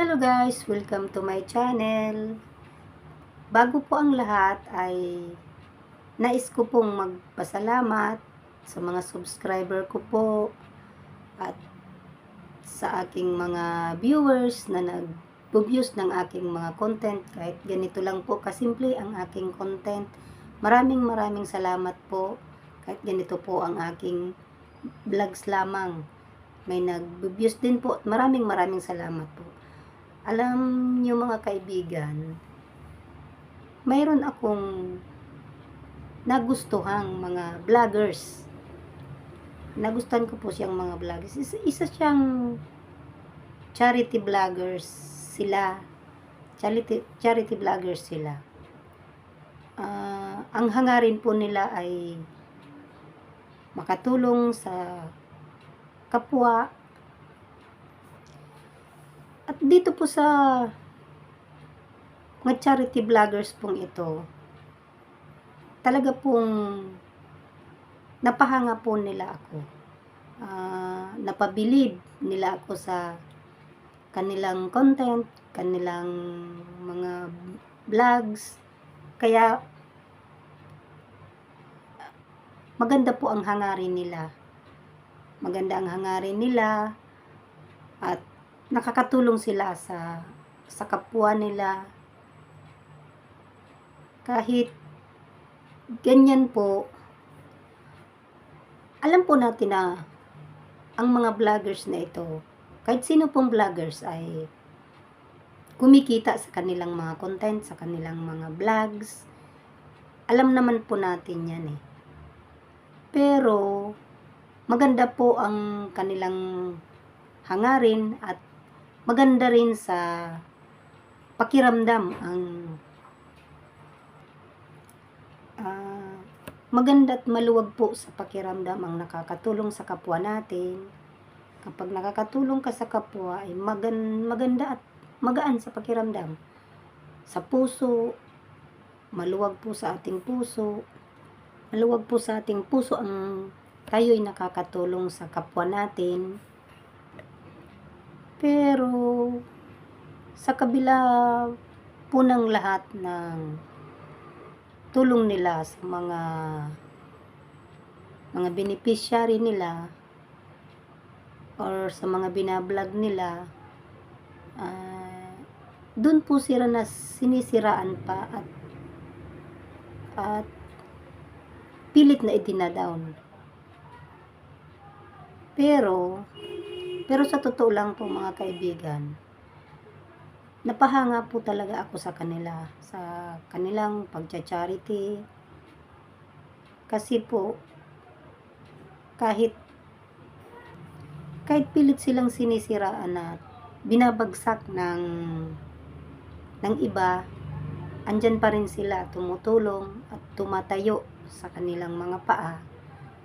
Hello guys! Welcome to my channel. Bago po ang lahat ay nais ko pong magpasalamat sa mga subscriber ko po at sa aking mga viewers na nag-views ng aking mga content kahit ganito lang po kasimple ang aking content. Maraming maraming salamat po kahit ganito po ang aking vlogs lamang. May nag-views din po at maraming maraming salamat po. Alam niyo mga kaibigan, mayroon akong nagustuhang mga vloggers. Nagustuhan ko po siyang mga vloggers. Isa, isa siyang charity vloggers sila. Charity, charity vloggers sila. Ah, ang hangarin po nila ay makatulong sa kapwa at dito po sa mga charity vloggers pong ito, talaga pong napahanga po nila ako. Ah, napabilib nila ako sa kanilang content, kanilang mga vlogs. Kaya maganda po ang hangarin nila. Maganda ang hangarin nila at nakakatulong sila sa sa kapwa nila. Kahit ganyan po alam po natin na ang mga vloggers na ito kahit sino pong vloggers ay kumikita sa kanilang mga content sa kanilang mga vlogs. Alam naman po natin yan eh. Pero maganda po ang kanilang hangarin at maganda rin sa pakiramdam ang ah, maganda at maluwag po sa pakiramdam ang nakakatulong sa kapwa natin. Kapag nakakatulong ka sa kapwa ay magan, maganda at magaan sa pakiramdam. Sa puso, maluwag po sa ating puso. Maluwag po sa ating puso ang tayo'y nakakatulong sa kapwa natin pero, sa kabila po ng lahat ng tulong nila sa mga mga beneficiary nila or sa mga binablog nila uh, dun po sila na sinisiraan pa at at pilit na idinadown pero pero sa totoo lang po mga kaibigan, napahanga po talaga ako sa kanila, sa kanilang pagcha-charity. Kasi po, kahit kahit pilit silang sinisiraan at binabagsak ng ng iba, andyan pa rin sila tumutulong at tumatayo sa kanilang mga paa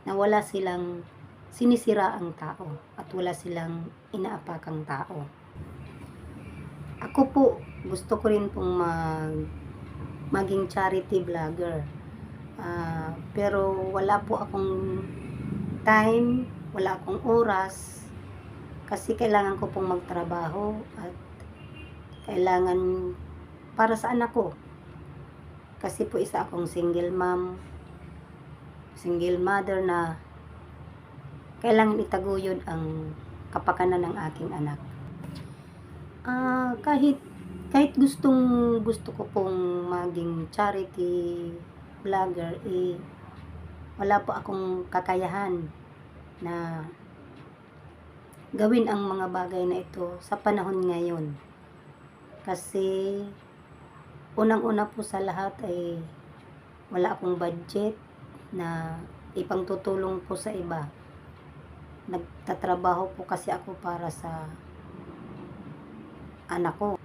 na wala silang sinisira ang tao at wala silang inaapakang tao. Ako po, gusto ko rin pong mag, maging charity vlogger. Uh, pero wala po akong time, wala akong oras kasi kailangan ko pong magtrabaho at kailangan para sa anak ko. Kasi po isa akong single mom, single mother na kailangan itaguyod ang kapakanan ng aking anak. Uh, kahit kahit gustong gusto ko pong maging charity vlogger eh wala po akong kakayahan na gawin ang mga bagay na ito sa panahon ngayon. Kasi unang-una po sa lahat ay wala akong budget na ipangtutulong po sa iba nagtatrabaho po kasi ako para sa anak ko.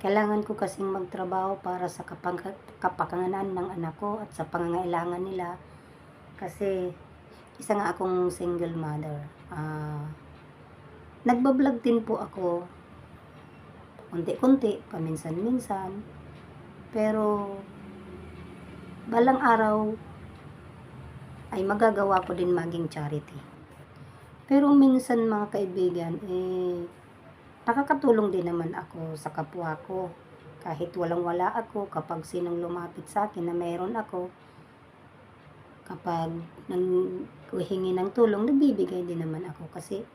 Kailangan ko kasing magtrabaho para sa kapang, kapakanganan ng anak ko at sa pangangailangan nila kasi isa nga akong single mother. Uh, nagbablog din po ako konti-konti, paminsan-minsan. Pero balang araw ay magagawa ko din maging charity. Pero minsan mga kaibigan, eh, nakakatulong din naman ako sa kapwa ko. Kahit walang wala ako, kapag sinong lumapit sa akin na mayroon ako, kapag nang hingi ng tulong, nagbibigay din naman ako. Kasi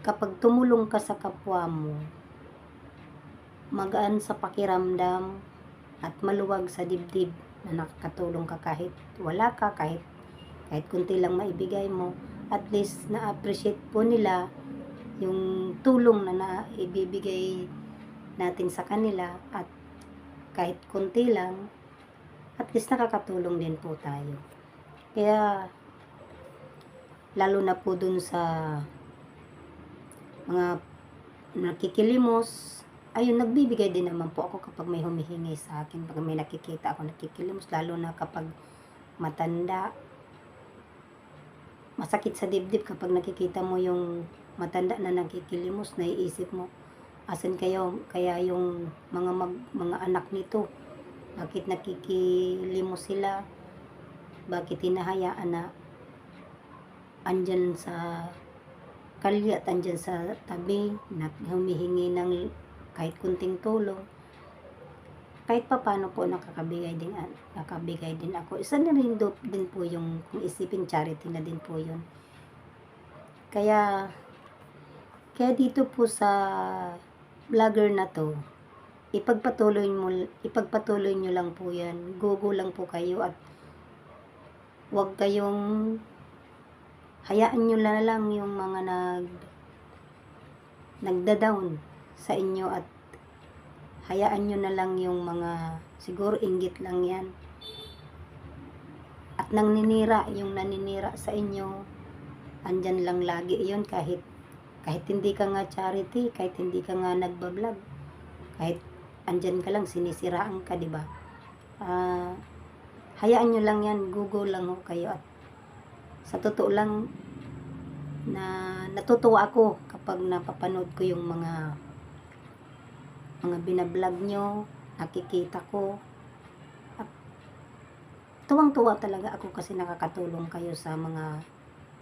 kapag tumulong ka sa kapwa mo, magaan sa pakiramdam at maluwag sa dibdib na nakakatulong ka kahit wala ka, kahit kahit kunti lang maibigay mo, at least na-appreciate po nila yung tulong na naibibigay natin sa kanila at kahit kunti lang, at least nakakatulong din po tayo. Kaya, lalo na po dun sa mga nakikilimos, ayun, nagbibigay din naman po ako kapag may humihingi sa akin, pag may nakikita ako nakikilimos, lalo na kapag matanda, masakit sa dibdib kapag nakikita mo yung matanda na nagkikilimos, naiisip mo, asan kayo, kaya yung mga mag, mga anak nito, bakit nakikilimos sila, bakit hinahayaan na andyan sa kalye at andyan sa tabi, na humihingi ng kahit kunting tulong, kahit pa paano po nakakabigay din nakabigay din ako. Isa na rin do, din po yung kung isipin charity na din po yun. Kaya kaya dito po sa vlogger na to, ipagpatuloy mo ipagpatuloy nyo lang po yan. Google lang po kayo at wag kayong hayaan nyo na lang yung mga nag nagda-down sa inyo at hayaan nyo na lang yung mga siguro inggit lang yan. At nang ninira yung naninira sa inyo andyan lang lagi yun kahit kahit hindi ka nga charity kahit hindi ka nga nagbablog kahit andyan ka lang sinisiraan ka di ba? Ah, hayaan nyo lang yan google lang ho kayo. At sa totoo lang na natutuwa ako kapag napapanood ko yung mga mga binablog nyo, nakikita ko. Tuwang-tuwa talaga ako kasi nakakatulong kayo sa mga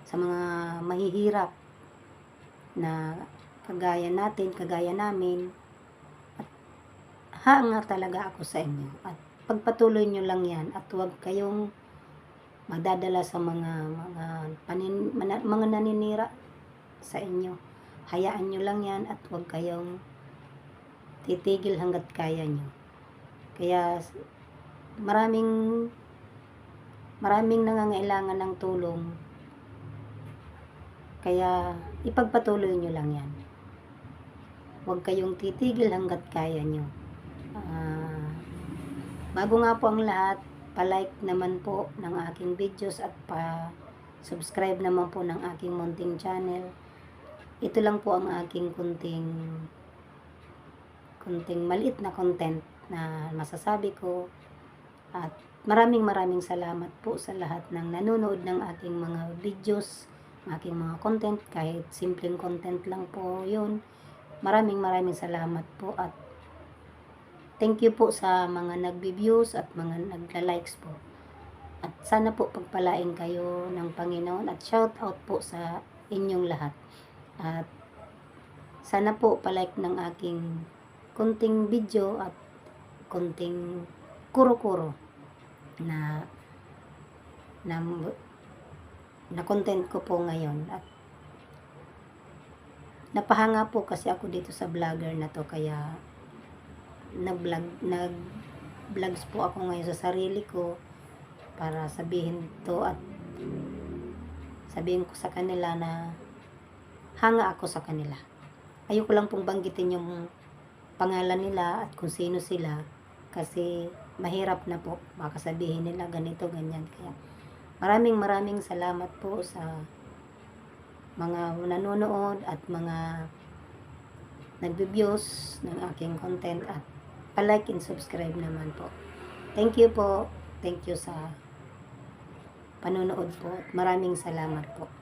sa mga mahihirap na kagaya natin, kagaya namin. At hanga talaga ako sa inyo. At pagpatuloy nyo lang yan at huwag kayong magdadala sa mga mga panin, mga naninira sa inyo. Hayaan nyo lang yan at huwag kayong titigil hanggat kaya nyo. Kaya maraming maraming nangangailangan ng tulong. Kaya ipagpatuloy nyo lang yan. Huwag kayong titigil hanggat kaya nyo. Ah, bago nga po ang lahat, pa-like naman po ng aking videos at pa-subscribe naman po ng aking munting channel. Ito lang po ang aking kunting kunting maliit na content na masasabi ko at maraming maraming salamat po sa lahat ng nanonood ng aking mga videos, aking mga content, kahit simpleng content lang po yun. Maraming maraming salamat po at thank you po sa mga nagbe-views at mga nagla-likes po. At sana po pagpalain kayo ng Panginoon at shout out po sa inyong lahat. At sana po palike ng aking konting video at konting kuro-kuro na na na content ko po ngayon. At napahanga po kasi ako dito sa vlogger na to kaya nag-vlog nag vlogs po ako ngayon sa sarili ko para sabihin to at sabihin ko sa kanila na hanga ako sa kanila. Ayoko lang pong banggitin yung pangalan nila at kung sino sila kasi mahirap na po baka sabihin nila ganito ganyan kaya maraming maraming salamat po sa mga nanonood at mga nagbe-views ng aking content at pa-like and subscribe naman po. Thank you po. Thank you sa panonood po. Maraming salamat po.